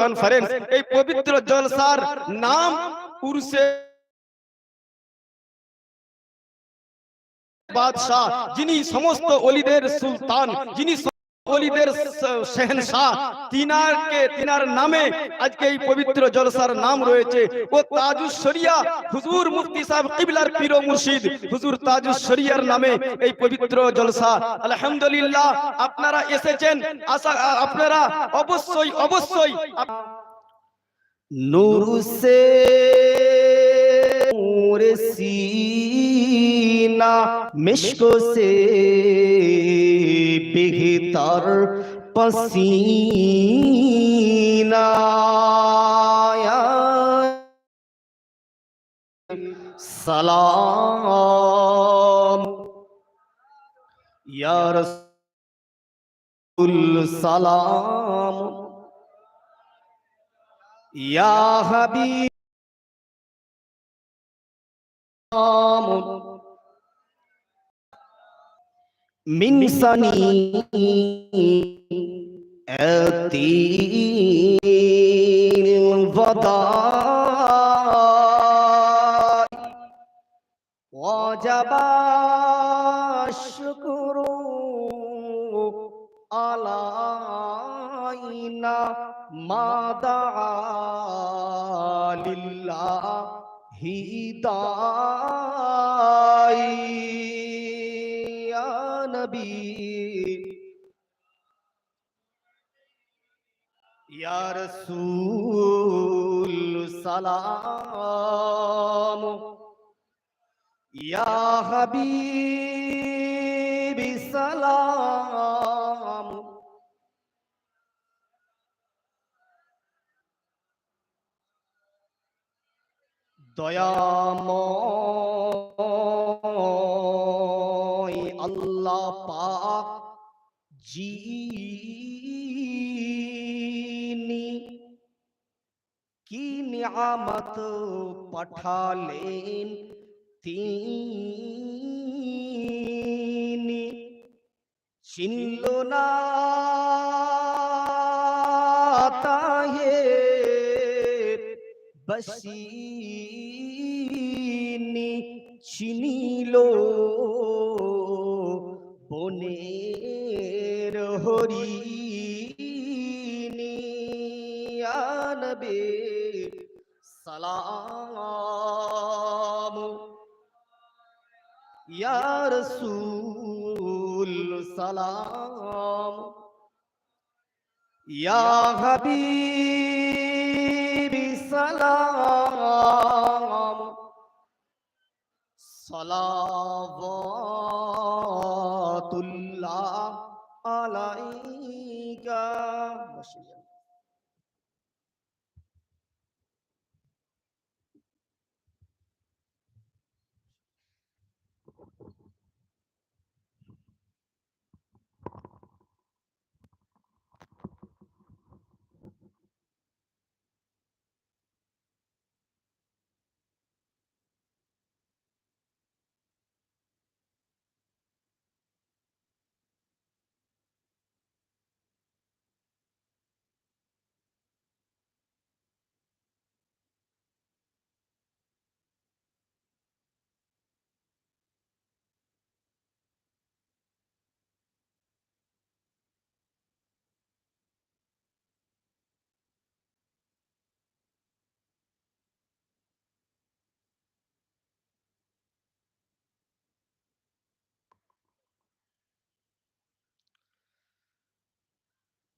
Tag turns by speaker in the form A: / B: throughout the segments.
A: Conference এই পবিত্র জলসার নাম পুরুষে বাদশাহ যিনি সমস্ত অলিদের সুলতান যিনি অলিদের শেহনশাহ তিনার নামে আজকে এই পবিত্র জলসার নাম রয়েছে। ও হুজুর মুফতি সাহেব কিবলার পীর মুর্শিদ। হুজুর নামে এই পবিত্র জলসা। আলহামদুলিল্লাহ, আপনারা এসেছেন। আশা আপনারা অবশ্যই অবশ্যই
B: নূর সে सीना मिश्क से बेहतर पसीना या सलाम या रसूल सलाम या हबीब من سني أتي الوداع وجب الشكر علينا ما دعا لله داعي يا نبي يا رسول سلام يا حبيبي سلام দয়াময় আল্লাহ পাক যিনি কি নিয়ামত পাঠালেন তিনি? চিনল না তাহে বসিনি আনবে সালাম। ইয়া রসুল সালাম। ইয়া হাবিবি সালাম। সালাওয়াতুল্লাহ আলাইকা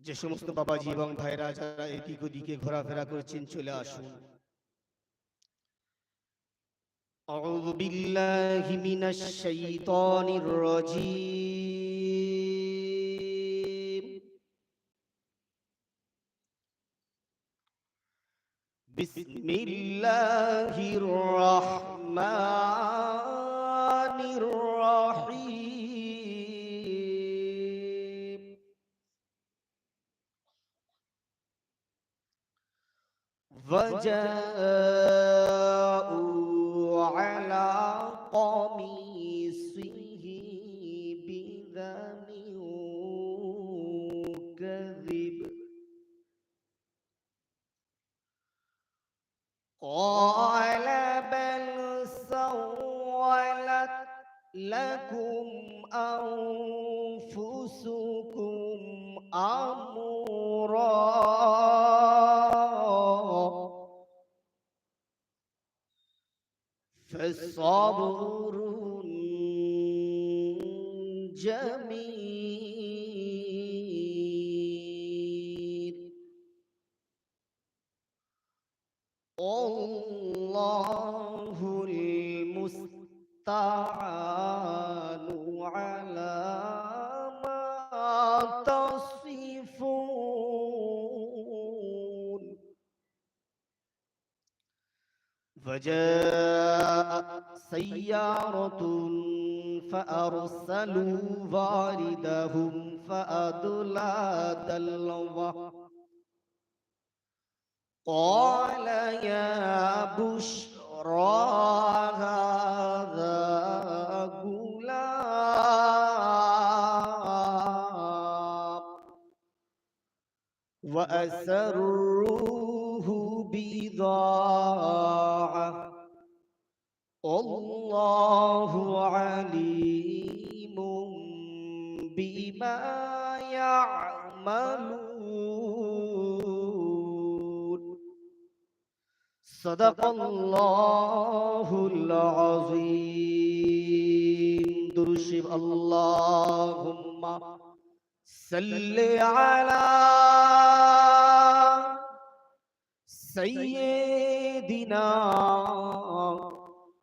B: যে সমস্ত বাবাজি এবং ভাইরা যারা এদিক ওদিকে ঘোরাফেরা করছেন চলে আসুন أعوذ بالله من الشيطان الرجيم بسم الله الرحمن الرحيم وجاءوا على قميصه بدم كذب. قال بل سولت لكم أنفسكم أمرا فصبر جميل الله المستعان على ما تصفون فجاء سيارة فأرسلوا واردهم فأدلى دلوه قال يا بشرى هذا غلام. وأسروه بضاعة. الله عليم بما يعملون. صدق الله العظيم. درشب اللهم صل على سيدنا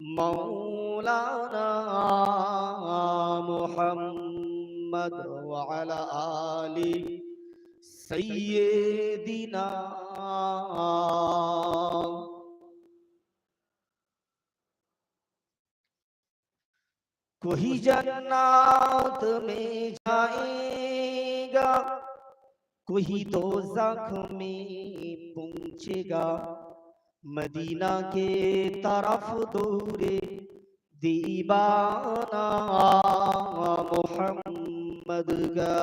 B: مولانا محمد وعلى آله سيدنا कोई जन्नत में जाएगा कोई दो में पहुंचेगा मदीना के तरफ दूरे दीवाना मोहम्मद का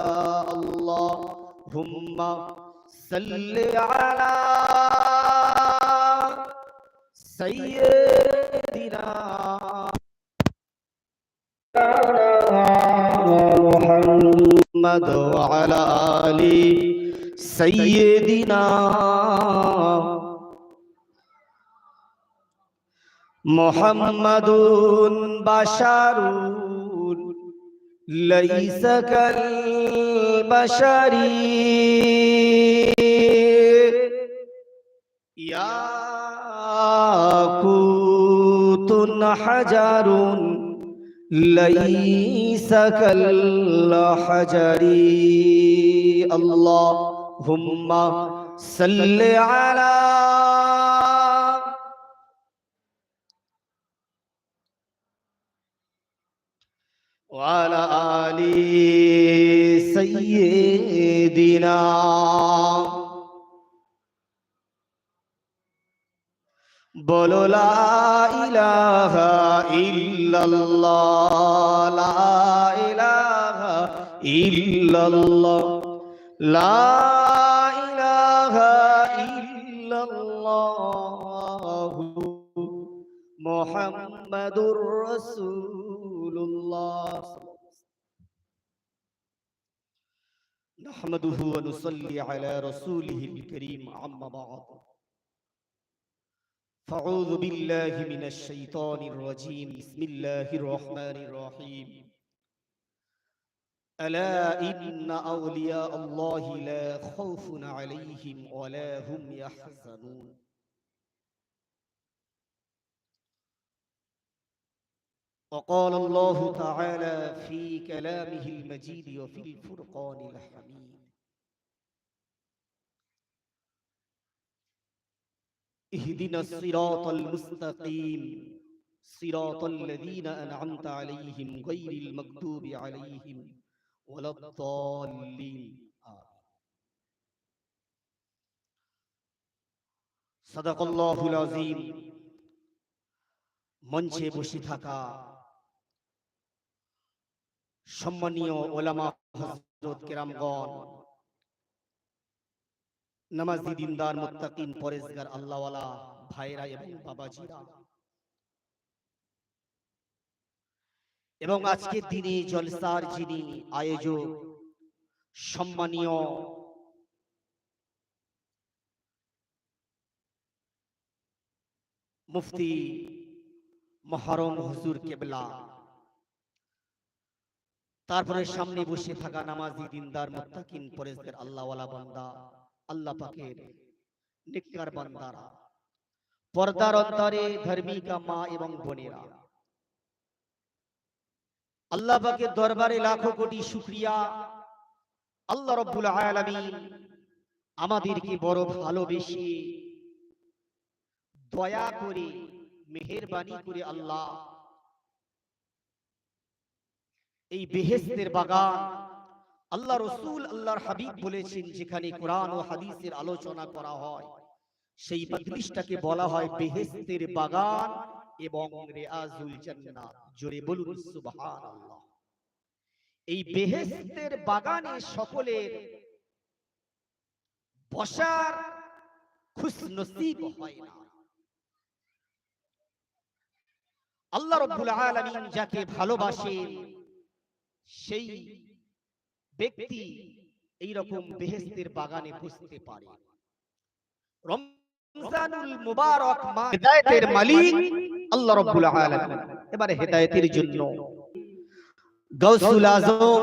B: अल्लाहुम्मा सल्ले अला सैयदिना मोहम्मद अला आली सैयदिना মোহাম্মদুন বাশারুন লাইসা কাল বাশারি। ইয়াকুতুন হাজারুন লাইসা কাল হাজারি। আল্লাহুম্মা সাল্লি আলা وعلى آل سيدنا বলো লা ইলাহা ইল্লাল্লাহ লা ইলাহা ইল্লাল্লাহ লা ইলাহা ইল্লাল্লাহ মুহাম্মাদুর رسول الله نحمده ونصلي على رسوله الكريم عما بعد. فأعوذ بالله من الشيطان الرجيم. بسم الله الرحمن الرحيم. ألا إن أولياء الله لا خوف عليهم ولا هم يحزنون. وقال الله تعالى في كلامه المجيد وفي الفرقان الحميد اهدنا الصراط المستقيم صراط الذين أنعمت عليهم غير المكتوب عليهم ولا الضالين آمين. صدق الله العظيم মঞ্চে বসে থাকা সম্মানীয় ওলামা হযরত কেরামগণ, নামাজি দিনদার মুত্তাকিন পরেজগার আল্লাহওয়ালা ভাইরা এবং বাবাজিরা। এবং আজকের দিনে জলসার যিনি আয়োজক, সম্মানীয় মুফতি মহরম হুজুর কেবলা তারপরে সামনে বসে থাকা নামাজি দিনদার মুত্তাকিন পরেজদের আল্লাহওয়ালা বান্দা আল্লাহ পাকের নিকার বান্দারা। পর্দার অন্তরে ধর্মিকা মা এবং বোনেরা। আল্লাহ পাকের দরবারে লাখো কোটি শুকরিয়া। আল্লাহ রব্বুল আলামিন আমাদেরকে বড় ভালোবেসে দয়া করে মেহেরবানি করে আল্লাহ এই বেহেস্তের বাগান আল্লাহ রসুল আল্লাহর হাবিব বলেছেন যেখানে কোরআন ও হাদিসের আলোচনা করা হয়। সেই মজলিসটাকে বলা হয় বেহেস্তের বাগান এবং রেয়াজুল জান্নাত। জোরে বলুন সুবহানাল্লাহ। এই বেহেস্তের বাগানে সকলের বসার খুশ নসিব হয় না। আল্লাহ রব্বুল আলামিন যাকে ভালোবাসেন সেই ব্যক্তি এই রকম বেহেস্তের বাগানে বসতে পারে। রমজানুল মুবারক মাস হেদায়েতের মালিক আল্লাহ রব্বুল আলামিন। এবারে হেদায়েতের জন্য গাউসুল আজম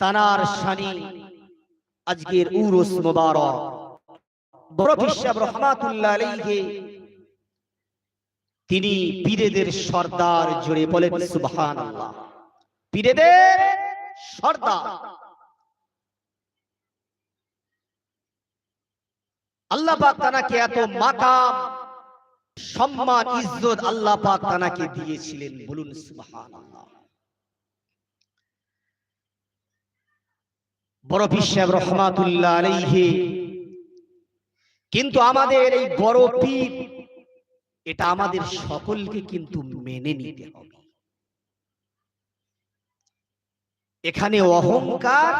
B: তানার শানি আজকের উরুস মুবারক। বড় পিসাব রহমাতুল্লাহ আলাইহি। তিনি পীরেদের সর্দার জুড়ে বলেন সুবহানাল্লাহ। পীরেদের সর্দার। আল্লাহ পাক তানাকে এত সম্মান, ইজ্জত আল্লাহ পাক তানাকে দিয়েছিলেন। বলুন বড় পিসাব রহমাতুল্লাহ কিন্তু আমাদের এই বড় পীর, এটা আমাদের সকলকে কিন্তু মেনে নিতে হবে। এখানে অহংকার